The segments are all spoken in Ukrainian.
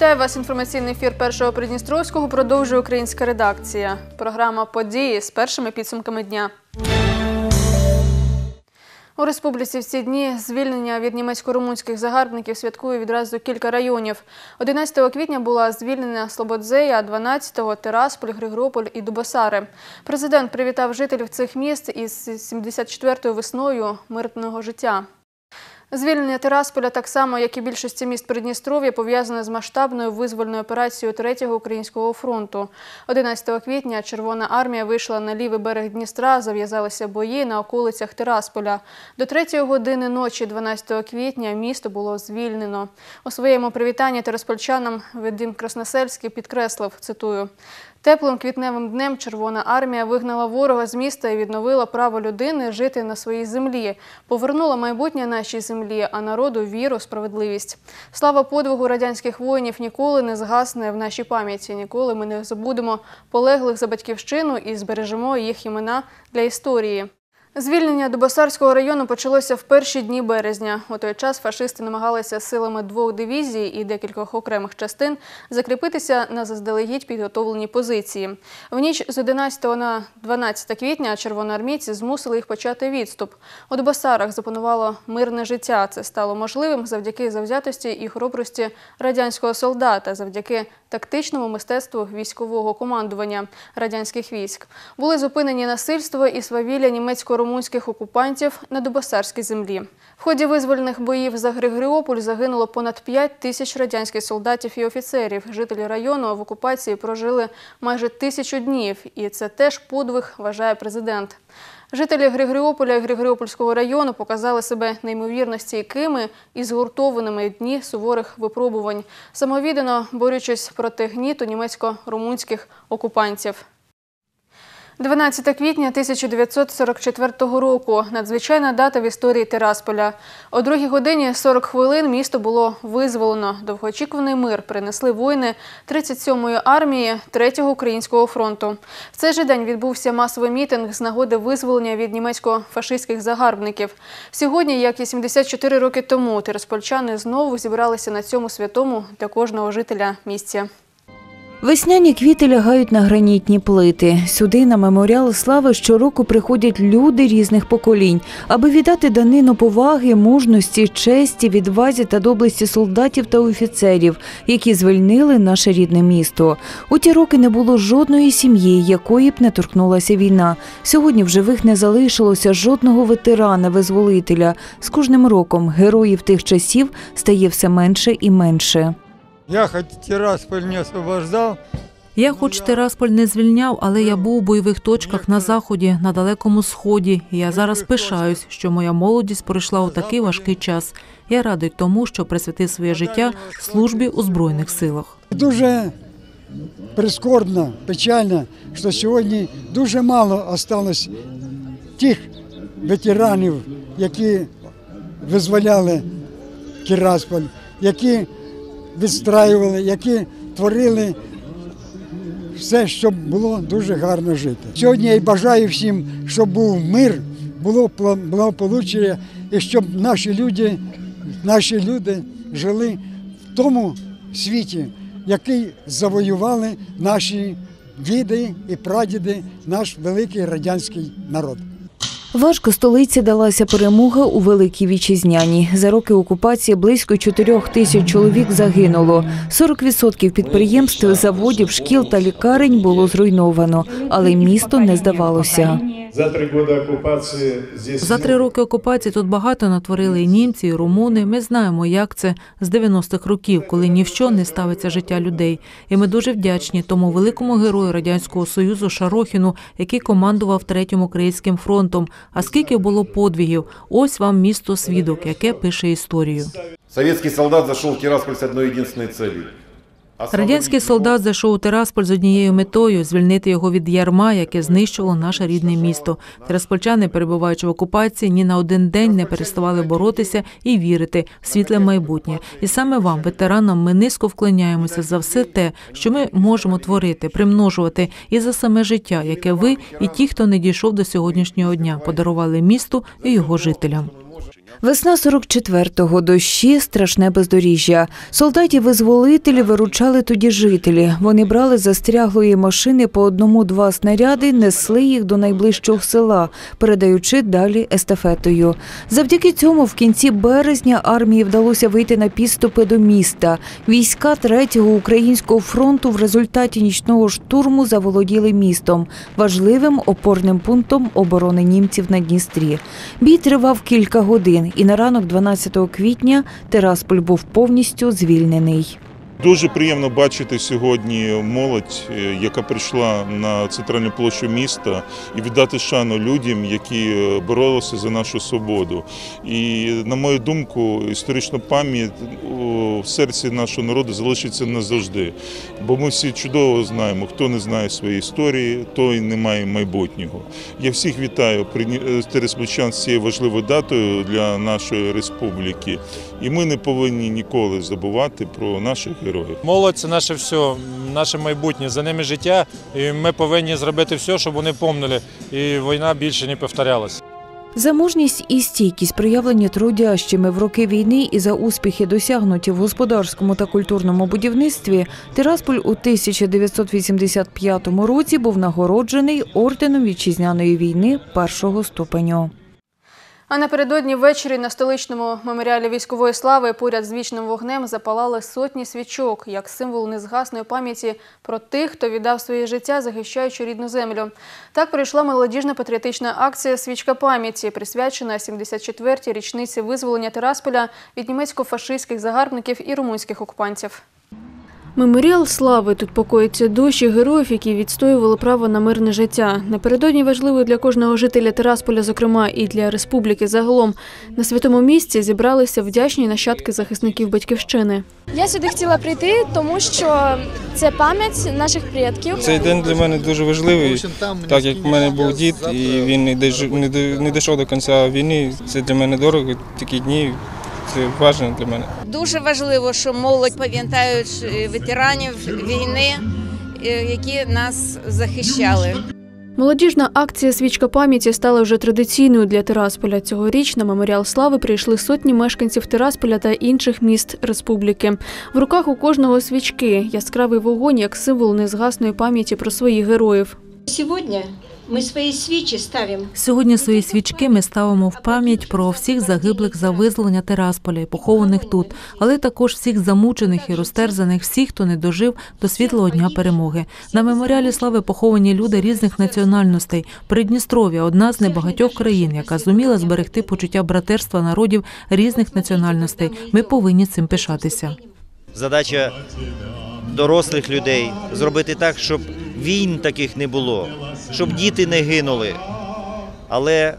Вітаю вас. Інформаційний ефір першого Придністровського продовжує українська редакція. Програма події з першими підсумками дня. У республіці в ці дні звільнення від німецько-румунських загарбників святкує відразу кілька районів. 11 квітня була звільнена Слободзея, 12-го – Тирасполь, Григорополь і Дубосари. Президент привітав жителів цих міст із 74-ю весною мирного життя. Звільнення Тирасполя, так само як і більшості міст Придністров'я, пов'язане з масштабною визвольною операцією Третього українського фронту. 11 квітня Червона армія вийшла на лівий берег Дністра, зав'язалися бої на околицях Тирасполя. До 3 години ночі, 12 квітня, місто було звільнено. У своєму привітанні тираспольчанам Ведим Красносельський підкреслив, цитую, Теплим квітневим днем Червона армія вигнала ворога з міста і відновила право людини жити на своїй землі, повернула майбутнє нашій землі, а народу віру, справедливість. Слава подвигу радянських воїнів ніколи не згасне в нашій пам'яті. Ніколи ми не забудемо полеглих за батьківщину і збережемо їх імена для історії. Звільнення Дубосарського району почалося в перші дні березня. У той час фашисти намагалися силами двох дивізій і декількох окремих частин закріпитися на заздалегідь підготовлені позиції. В ніч з 11 на 12 квітня червоноармійці змусили їх почати відступ. У Дубосарах запанувало мирне життя. Це стало можливим завдяки завзятості і хоробрості радянського солдата, завдяки тактичному мистецтву військового командування радянських військ. Були зупинені насильство і свавілля німецько-румунських окупантів на Дубосарській землі. В ході визвольних боїв за Григоріополь загинуло понад 5 тисяч радянських солдатів і офіцерів. Жителі району в окупації прожили майже тисячу днів, і це теж подвиг, вважає президент. Жителі Григоріополя і Григоріопольського району показали себе неймовірно стійкими і згуртованими дні суворих випробувань, самовіддано борючись проти гніту німецько-румунських окупантів. 12 квітня 1944 року. Надзвичайна дата в історії Тирасполя. О 2 годині 40 хвилин місто було визволено. Довгоочікуваний мир принесли воїни 37-ї армії 3-го українського фронту. В цей же день відбувся масовий мітинг з нагоди визволення від німецько-фашистських загарбників. Сьогодні, як і 74 роки тому, тираспольчани знову зібралися на цьому святому для кожного жителя місця. Весняні квіти лягають на гранітні плити. Сюди на меморіал слави щороку приходять люди різних поколінь, аби віддати данину поваги, мужності, честі, відвазі та доблесті солдатів та офіцерів, які звільнили наше рідне місто. У ті роки не було жодної сім'ї, якої б не торкнулася війна. Сьогодні в живих не залишилося жодного ветерана-визволителя. З кожним роком героїв тих часів стає все менше і менше. Я хоть Тирасполь не освобождал, Я хоч Тирасполь не звільняв, але я був у бойових точках на заході, на далекому сході. І я зараз пишаюсь, що моя молодість пройшла у такий важкий час. Я радий тому, що присвятив своє життя службі у збройних силах. Дуже прискорбно, печально, що сьогодні дуже мало осталось тих ветеранів, які визволяли Тирасполь, які відстраювали, які творили все, щоб було дуже гарно жити. Сьогодні я бажаю всім, щоб був мир, було благополуччя, і щоб наші люди, наші люди жили в тому світі, який завоювали наші діди і прадіди, наш великий радянський народ. Важко столиці далася перемога у Великій Вітчизняні. За роки окупації близько 4 тисяч чоловік загинуло. 40% підприємств, заводів, шкіл та лікарень було зруйновано, але місто не здавалося. За три года оккупации здесь... За три роки окупації тут багато натворили і німці, і румуни. Ми знаємо, як це з 90-х років, коли ні в що не ставиться життя людей. І ми дуже вдячні тому великому герою радянського союзу Шарохіну, який командував третім українським фронтом. А скільки було подвігів? Ось вам місто свідок, яке пише історію. Совєтський солдат зайшов в Тираспіль з однією єдиною целью. Радянський солдат зайшов у Тирасполь з однією метою звільнити його від ярма, яке знищило наше рідне місто. Тираспольчани, перебуваючи в окупації, ні на один день не переставали боротися і вірити в світле майбутнє. І саме вам, ветеранам, ми низько вклоняємося за все те, що ми можемо творити, примножувати, і за саме життя, яке ви і ті, хто не дійшов до сьогоднішнього дня, подарували місту і його жителям. Весна 44-го, дощі, страшне бездоріжжя. Солдатів-визволителі виручали тоді жителі. Вони брали застряглої машини по одному-два снаряди, несли їх до найближчого села, передаючи далі естафетою. Завдяки цьому в кінці березня армії вдалося вийти на підступи до міста. Війська Третього українського фронту в результаті нічного штурму заволоділи містом, важливим опорним пунктом оборони німців на Дністрі. Бій тривав кілька годин, і на ранок 12 квітня Терасполь був повністю звільнений. Дуже приємно бачити сьогодні молодь, е, яка прийшла на центральну площу міста, і віддати шану людям, які е, боролися за нашу свободу. І на мою думку, історична пам'ять в серці нашого народу залишиться назавжди. Бо ми всі чудово знаємо, хто не знає своєї історії, той не має майбутнього. Я всіх вітаю прийня- тереспольчан з цією важливою датою для нашої республіки. І ми не повинні ніколи забувати про наших героїв. Молодь це наше все, наше майбутнє. За ними життя, і ми повинні зробити все, щоб вони помнили, і війна більше не повторялась. За мужність і стійкість, проявлені трудящими в роки війни і за успіхи, досягнуті в господарському та культурному будівництві, Тирасполь у 1985 році був нагороджений орденом вітчизняної війни першого ступеню. А напередодні ввечері на столичному меморіалі військової слави поряд з вічним вогнем запалали сотні свічок як символ незгасної пам'яті про тих, хто віддав своє життя, захищаючи рідну землю. Так пройшла молодіжна патріотична акція Свічка пам'яті, присвячена 74-й річниці визволення Тирасполя від німецько-фашистських загарбників і румунських окупантів. Меморіал слави тут покоїться душі героїв, які відстоювали право на мирне життя. Напередодні важливо для кожного жителя Тирасполя, зокрема і для республіки загалом. На святому місці зібралися вдячні нащадки захисників батьківщини. Я сюди хотіла прийти, тому що це пам'ять наших предків. Цей день для мене дуже важливий, так як в мене був дід, і він не дійшов до кінця війни. Це для мене дорого, такі дні. Це важливо для мене. Дуже важливо, що молодь пам'ятають е, ветеранів війни, е, які нас захищали. Молодіжна акція Свічка пам'яті стала вже традиційною для Тирасполя. Цьогоріч на меморіал слави прийшли сотні мешканців Тирасполя та інших міст республіки. В руках у кожного свічки яскравий вогонь як символ незгасної пам'яті про своїх героїв. Сегодня мы свои свечи ставим Сьогодні свої свічки ми ставимо в пам'ять про всіх загиблих за визволення Терасполя і похованих тут, але також всіх замучених і розтерзаних, всіх, хто не дожив до світлого дня перемоги. На меморіалі слави поховані люди різних національностей. Придністров'я одна з небагатьох країн, яка зуміла зберегти почуття братерства народів різних національностей. Ми повинні цим пишатися. Задача дорослих людей зробити так, щоб війн таких не було, щоб діти не гинули. Але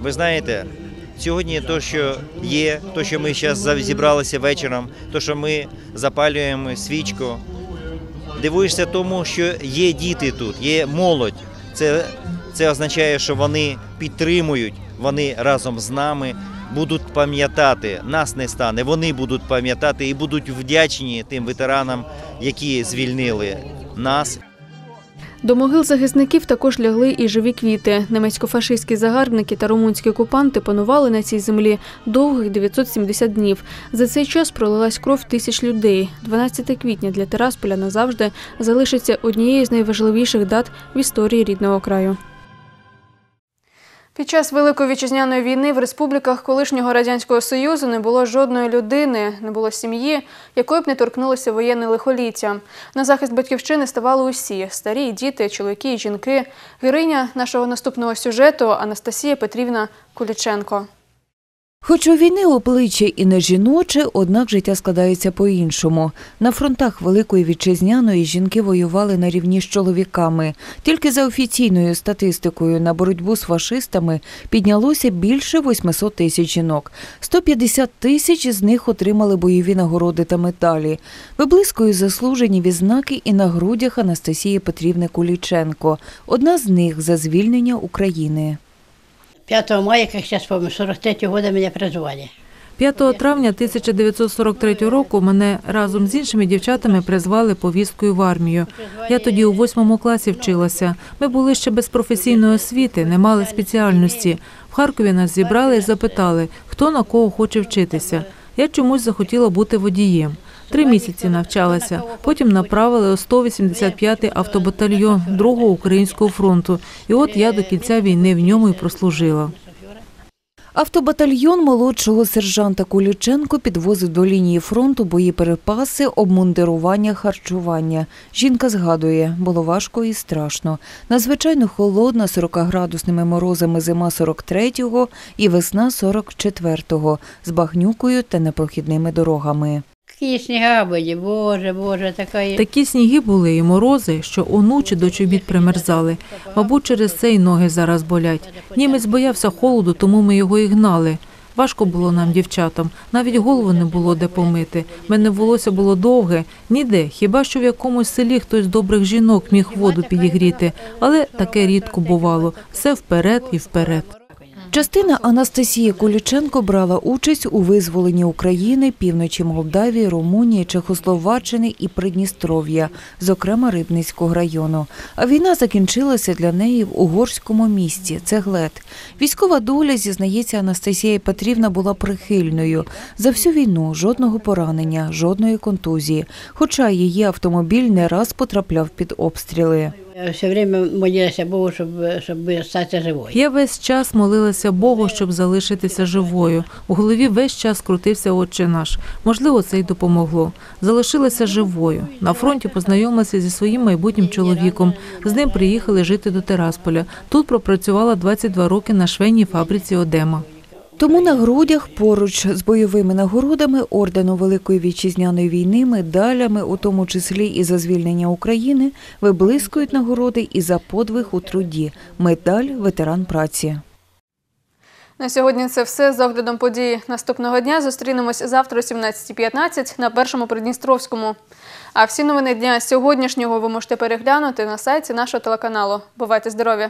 ви знаєте, сьогодні то, що є, то, що ми зараз зібралися вечором, то, що ми запалюємо свічку, дивуєшся тому, що є діти тут, є молодь. Це, це означає, що вони підтримують, вони разом з нами будуть пам'ятати. Нас не стане, вони будуть пам'ятати і будуть вдячні тим ветеранам, які звільнили нас До могил захисників також лягли і живі квіти. Немецько-фашистські загарбники та румунські окупанти панували на цій землі довгих 970 днів. За цей час пролилась кров тисяч людей. 12 квітня для Тирасполя назавжди залишиться однією з найважливіших дат в історії рідного краю. Під час Великої вітчизняної війни в республіках колишнього радянського союзу не було жодної людини, не було сім'ї, якої б не торкнулося воєнне лихоліття. На захист батьківщини ставали усі старі, діти, чоловіки і жінки. Героїня нашого наступного сюжету Анастасія Петрівна Куліченко. Хоч у війни обличчя і не жіноче, однак життя складається по-іншому. На фронтах Великої Вітчизняної жінки воювали на рівні з чоловіками. Тільки за офіційною статистикою на боротьбу з фашистами піднялося більше 800 тисяч жінок. 150 тисяч з них отримали бойові нагороди та медалі. Виблискують заслужені відзнаки і на грудях Анастасії Петрівни Куліченко. Одна з них за звільнення України. 5 мая, как сейчас помню, 43 года меня призвали. 5 травня 1943 року мене разом з іншими дівчатами призвали повісткою в армію. Я тоді у восьмому класі вчилася. Ми були ще без професійної освіти, не мали спеціальності. В Харкові нас зібрали і запитали, хто на кого хоче вчитися. Я чомусь захотіла бути водієм. Три місяці навчалася. Потім направили у 185-й автобатальйон Другого українського фронту. І от я до кінця війни в ньому і прослужила. Автобатальйон молодшого сержанта Куліченко підвозив до лінії фронту боєперепаси, обмундирування, харчування. Жінка згадує, було важко і страшно. Надзвичайно холодна 40-градусними морозами зима 43-го і весна 44-го з багнюкою та непрохідними дорогами. Такі сніга були, боже, боже, така. Такі сніги були і морози, що онучі до чобіт примерзали. Мабуть, через це й ноги зараз болять. Німець боявся холоду, тому ми його і гнали. Важко було нам, дівчатам. Навіть голову не було де помити. Мене волосся було довге, ніде. Хіба що в якомусь селі хтось з добрих жінок міг воду підігріти, але таке рідко бувало. Все вперед і вперед. Частина Анастасії Куліченко брала участь у визволенні України, півночі Молдавії, Румунії, Чехословаччини і Придністров'я, зокрема Рибницького району. А війна закінчилася для неї в угорському місті Цеглет. Військова доля, зізнається Анастасія Петрівна, була прихильною. За всю війну жодного поранення, жодної контузії. Хоча її автомобіль не раз потрапляв під обстріли. Я все время молилася Богу, щоб, щоб статися живою. Я весь час молилася Богу, щоб залишитися живою. У голові весь час крутився отче наш. Можливо, це й допомогло. Залишилася живою. На фронті познайомилася зі своїм майбутнім чоловіком. З ним приїхали жити до Терасполя. Тут пропрацювала 22 роки на швейній фабриці Одема. Тому на грудях поруч з бойовими нагородами ордену Великої вітчизняної війни, медалями, у тому числі і за звільнення України, виблискують нагороди і за подвиг у труді. Медаль ветеран праці. На сьогодні це все з оглядом події наступного дня. Зустрінемось завтра о 17.15 на першому Придністровському. А всі новини дня сьогоднішнього ви можете переглянути на сайті нашого телеканалу. Бувайте здорові!